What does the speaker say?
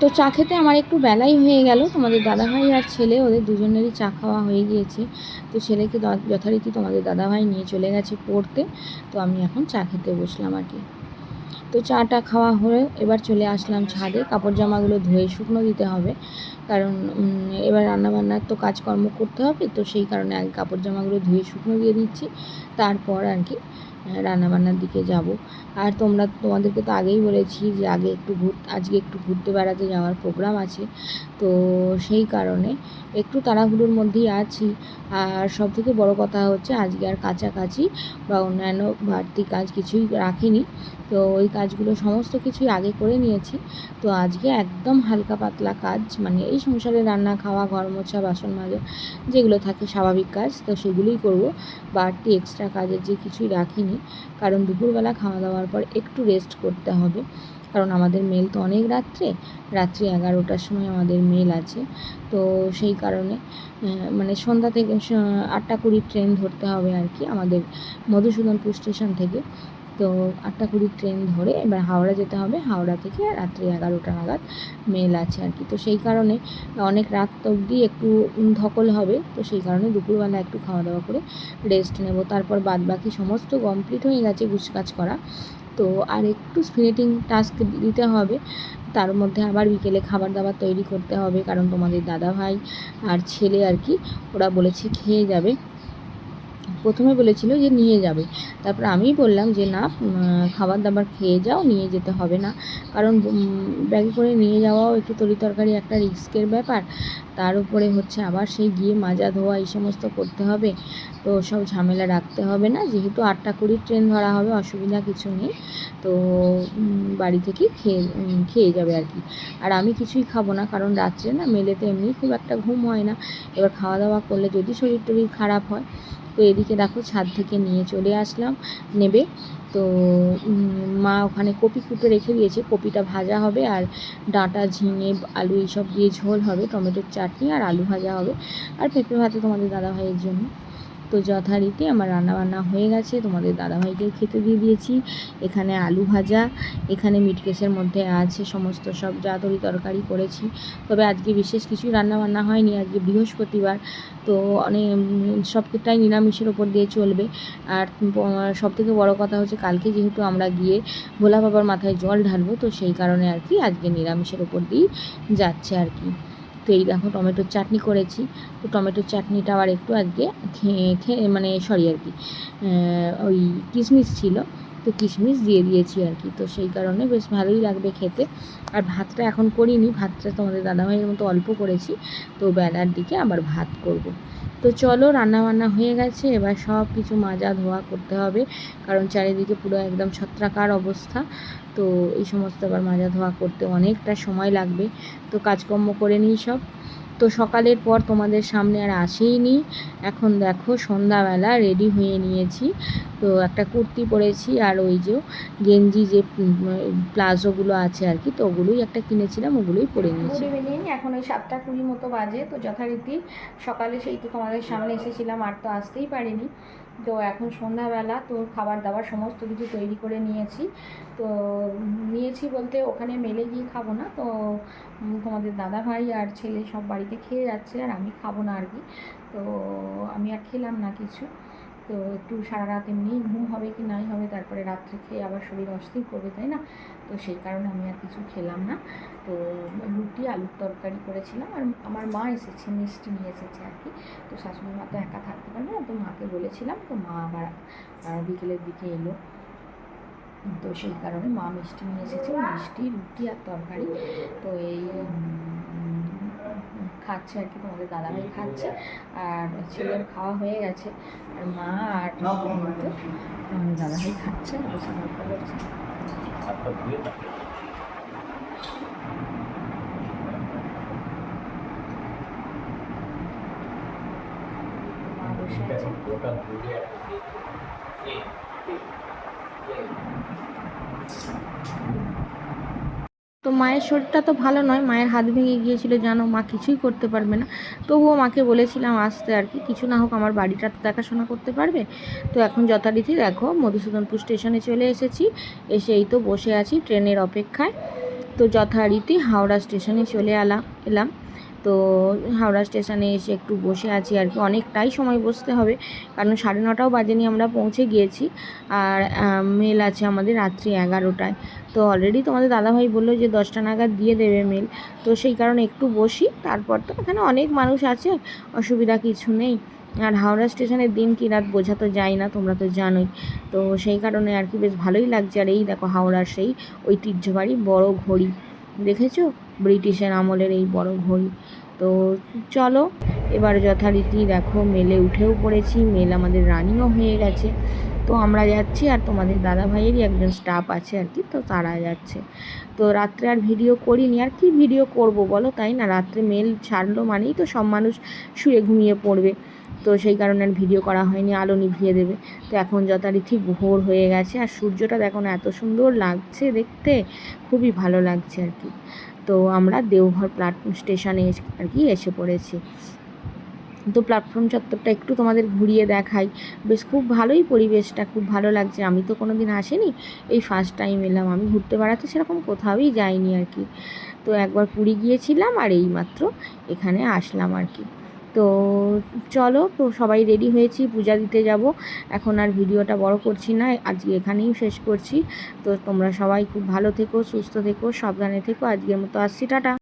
তো চা খেতে আমার একটু বেলাই হয়ে গেল। তোমাদের দাদাভাই আর ছেলে, ওদের দুজনেরই চা খাওয়া হয়ে গিয়েছে। তো ছেলেকে যথারীতি তোমাদের দাদাভাই নিয়ে চলে গেছে পড়তে। তো আমি এখন চা খেতে বসলাম আর কি। তো চাটা খাওয়া হয়ে এবার চলে আসলাম ছাদে। কাপড় জামাগুলো ধুয়ে শুকনো দিতে হবে। কারণ এবার রান্নাবান্নার তো কাজকর্ম করতে হবে। তো সেই কারণে আগে কাপড় জামাগুলো ধুয়ে শুকনো দিয়ে দিচ্ছি। তারপর আর কি রান্নাবান্নার দিকে যাব। আর তোমরা তোমাদেরকে তো আগেই বলেছি যে আগে একটু ঘুর, আজকে একটু ঘুরতে বেড়াতে যাওয়ার প্রোগ্রাম আছে। তো সেই কারণে একটু তাড়াহুড়োর মধ্যেই আছি। আর সব থেকে বড়ো কথা হচ্ছে আজকে আর কাছাকাছি বা অন্যান্য বাড়তি কাজ কিছুই রাখিনি। তো ওই কাজগুলো সমস্ত কিছুই আগে করে নিয়েছি। তো আজকে একদম হালকা পাতলা কাজ মানে এই সংসারে রান্না, খাওয়া, ঘর মোছা, বাসন মাজা যেগুলো থাকে স্বাভাবিক কাজ, তো সেগুলোই করব। বাড়তি এক্সট্রা কাজের যে কিছুই রাখিনি, কারণ দুপুরবেলা খাওয়া দাওয়ার পর একটু রেস্ট করতে হবে। কারণ আমাদের মেল তো অনেক রাত্রে, রাত্রি এগারোটার সময় আমাদের মেল আছে। তো সেই কারণে মানে সন্ধ্যা থেকে আটটা কুড়ির ট্রেন ধরতে হবে আর কি আমাদের মধুসূদনপুর স্টেশন থেকে। তো আটটা কুড়ির ট্রেন ধরে এবার হাওড়া যেতে হবে। হাওড়া থেকে রাত্রি এগারোটা নাগাদ মেল আছে আর কি। তো সেই কারণে অনেক রাত অবধি একটু ধকল হবে। তো সেই কারণে দুপুরবেলা একটু খাওয়া দাওয়া করে রেস্ট নেব। তারপর বাদ বাকি সমস্ত কমপ্লিট হয়ে গেছে গুছকাজ করা। তো আর একটু ফিনিটিং টাস্ক দিতে হবে। তার মধ্যে আবার বিকেলে খাবার দাবার তৈরি করতে হবে, কারণ তোমাদের দাদা ভাই আর ছেলে আর কি, ওরা বলেছে খেয়ে যাবে। প্রথমে বলেছিল যে নিয়ে যাবে। তারপর আমি বললাম যে, না খাবার দাবার খেয়ে যাও, নিয়ে যেতে হবে না। কারণ ব্যাগে করে নিয়ে যাওয়াও একটু তরি তরকারি একটা রিস্কের ব্যাপার। তার উপরে হচ্ছে আবার সেই গিয়ে মাজা ধোয়া এই সমস্ত করতে হবে। তো সব ঝামেলা রাখতে হবে না। যেহেতু আটটা কুড়ির ট্রেন ধরা হবে, অসুবিধা কিছু নেই। তো বাড়ি থেকেই খেয়ে খেয়ে যাবে আর কি। আর আমি কিছুই খাব না। কারণ রাত্রে না মেলেতে এমনি খুব একটা ঘুম হয় না। এবার খাওয়া দাওয়া করলে যদি শরীর টরীর খারাপ হয় তো এদিকে দেখো ছাদ থেকে নিয়ে চলে আসলাম, নেবে। তো মা ওখানে কপি কুটে রেখে দিয়েছে। কপিটা ভাজা হবে আর ডাঁটা, ঝিঙে, আলু এইসব দিয়ে ঝোল হবে, টমেটোর চাটনি আর আলু ভাজা হবে। আর পেঁপে ভাতে তোমাদের দাদাভাইয়ের জন্য। তো যথারীতি আমার রান্নাবান্না হয়ে গেছে। তোমাদের দাদাভাইকে খেতে দিয়ে দিয়েছি। এখানে আলু ভাজা, এখানে মিটকেসের মধ্যে আছে সমস্ত সব যা তরি তরকারি করেছি। তবে আজকে বিশেষ কিছুই রান্নাবান্না হয়নি, আজকে বৃহস্পতিবার। তো অনেক সবটাই নিরামিষের ওপর দিয়ে চলবে। আর সব থেকে বড়ো কথা হচ্ছে কালকে যেহেতু আমরা গিয়ে ভোলা বাবার মাথায় জল ঢালবো, তো সেই কারণে আর কি আজকে নিরামিষের ওপর দিয়েই যাচ্ছে আর কি। তো এই দেখো টমেটোর চাটনি করেছি। তো টমেটোর চাটনিটা আবার একটু আজকে খেয়ে মানে সরি আর কি ওই কিশমিশ ছিল। তো কিশমিশ দিয়ে দিয়েছি আর কি। তো সেই কারণে বেশ ভালোই লাগবে খেতে। আর ভাতটা এখন করিনি, ভাতটা তোমাদের দাদাভাইয়ের মতো অল্প করেছি। তো বেলার দিকে আবার ভাত করব। তো চলো রান্না বান্না হয়ে গেছে। এবার সব কিছু মাজা ধোয়া করতে হবে, কারণ চারিদিকে পুরো একদম ছত্রাকার অবস্থা। তো এই সমস্ত আবার মাজা ধোয়া করতে অনেকটা সময় লাগবে। তো কাজকর্ম করে নিই সব। তো সকালের পর তোমাদের সামনে আর আসেইনি। এখন দেখো সন্ধ্যাবেলা রেডি হয়ে নিয়েছি। তো একটা কুর্তি পরেছি আর ওই যে গেঞ্জি যে প্লাজোগুলো আছে আর কি তো ওগুলোই একটা কিনেছিলাম ওগুলোই পরে নিয়েছি। এখন ওই সাতটা কুড়ি মতো বাজে তো যথারীতি সকালে সেই তো তোমাদের সামনে এসেছিলাম আর তো আসতেই পারিনি। তো এখন সন্ধ্যাবেলা তো খাবার দাবার সমস্ত কিছু তৈরি করে নিয়েছি। তো নিয়েছি বলতে ওখানে মেলে গিয়ে খাব না। তো তোমাদের দাদা ভাই আর ছেলে সব বাড়িতে খেয়ে যাচ্ছে আর আমি খাব না আর কি। তো আমি আর খেলাম না কিছু। তো একটু সারা রাত এমনি ঘুম হবে কি নাই হবে, তারপরে রাত্রে খেয়ে আবার শরীর অস্থির করবে, তাই না? তো সেই কারণে আমি আর কিছু খেলাম না। তো রুটি, আলুর তরকারি করেছিলাম আর আমার মা এসেছে, মিষ্টি নিয়ে এসেছে আর কি। তো শাশুড়ি মা তো একা থাকতে পারবে না, তো মাকে বলেছিলাম, তো মা আবার বিকেলের দিকে এলো। তো সেই কারণে মা মিষ্টি নিয়ে এসেছে, মিষ্টি, রুটি আর তরকারি। তো এই খাচ্ছে আর কি তোমাদের দাদাভাই খাচ্ছে আর ছেলের খাওয়া হয়ে গেছে আর মা আর কিন্তু আমাদের দাদাভাই খাচ্ছে বসে গল্প করছে। মা বসে আছে। তো মায়ের শরীরটা তো ভালো নয়, মায়ের হাত ভেঙে গিয়েছিল, জানো, মা কিছুই করতে পারবে না। তবুও মাকে বলেছিলাম, আসতে আর কি, কিছু না হোক, আমার বাড়িটা তো দেখাশোনা করতে পারবে। তো এখন যথারীতি দেখো, মধুসূদনপুর স্টেশনে চলে এসেছি। এসে এই তো বসে আছি ট্রেনের অপেক্ষায়। তো যথারীতি হাওড়া স্টেশনে চলে এলাম এলাম। তো হাওড়া স্টেশনে এসে একটু বসে আছি আর কি। অনেকটাই সময় বসতে হবে, কারণ সাড়ে নটাও বাজেনি আমরা পৌঁছে গিয়েছি। আর মেল আছে আমাদের রাত্রি এগারোটায়। তো অলরেডি তোমাদের দাদাভাই বলল যে দশটা নাগাদ দিয়ে দেবে মেল তো সেই কারণে একটু বসি, তারপর তো এখানে অনেক মানুষ আছে, অসুবিধা কিছু নেই। আর হাওড়া স্টেশনের দিন কি রাত বোঝা তো যায় না, তোমরা তো জানোই। তো সেই কারণে আর কি বেশ ভালোই লাগছে। আর এই দেখো হাওড়ার সেই ঐতিহ্যবাহী বড় ঘড়ি, দেখেছ? ব্রিটিশের আমলের এই বড় ঘড়ি। তো চলো, এবার যথারীতি দেখো, মেলে উঠেও পড়েছি, মেল আমাদের রানিংও হয়ে গেছে। তো আমরা যাচ্ছি আর তোমাদের দাদা ভাইয়েরই একজন স্টাফ আছে আর কি, তো তারা যাচ্ছে। তো রাত্রে আর ভিডিও করিনি, আর কি ভিডিও করব বলো? তাই না? রাত্রে মেল ছাড়লো মানেই তো সব মানুষ শুয়ে ঘুমিয়ে পড়বে। তো সেই কারণে আর ভিডিও করা হয়নি, আলো নিভিয়ে দেবে। তো এখন যথারীতি ভোর হয়ে গেছে, আর সূর্যটা দেখো না এত সুন্দর লাগছে দেখতে, খুবই ভালো লাগছে আর কি। তো আমরা দেওঘর প্ল্যাটফর্ম স্টেশনে আর কি এসে পড়েছি। তো প্ল্যাটফর্ম চত্বরটা একটু তোমাদের ঘুরিয়ে দেখাই। বেশ খুব ভালোই পরিবেশটা, খুব ভালো লাগছে। আমি তো কোনো দিন আসিনি, এই ফার্স্ট টাইম এলাম। আমি ঘুরতে বেড়াতে সেরকম কোথাওই যাইনি আর কি। তো একবার পুরী গিয়েছিলাম আর এই মাত্র এখানে আসলাম আর কি। তো চলো, তো সবাই রেডি হয়েছি, পূজা দিতে যাব। এখন আর ভিডিওটা বড় করছি না, আজকে এখানেই শেষ করছি। তো তোমরা সবাই খুব ভালো থেকো, সুস্থ থেকো, সাবধানে থেকো। আজকের মতো আসছি, টাটা।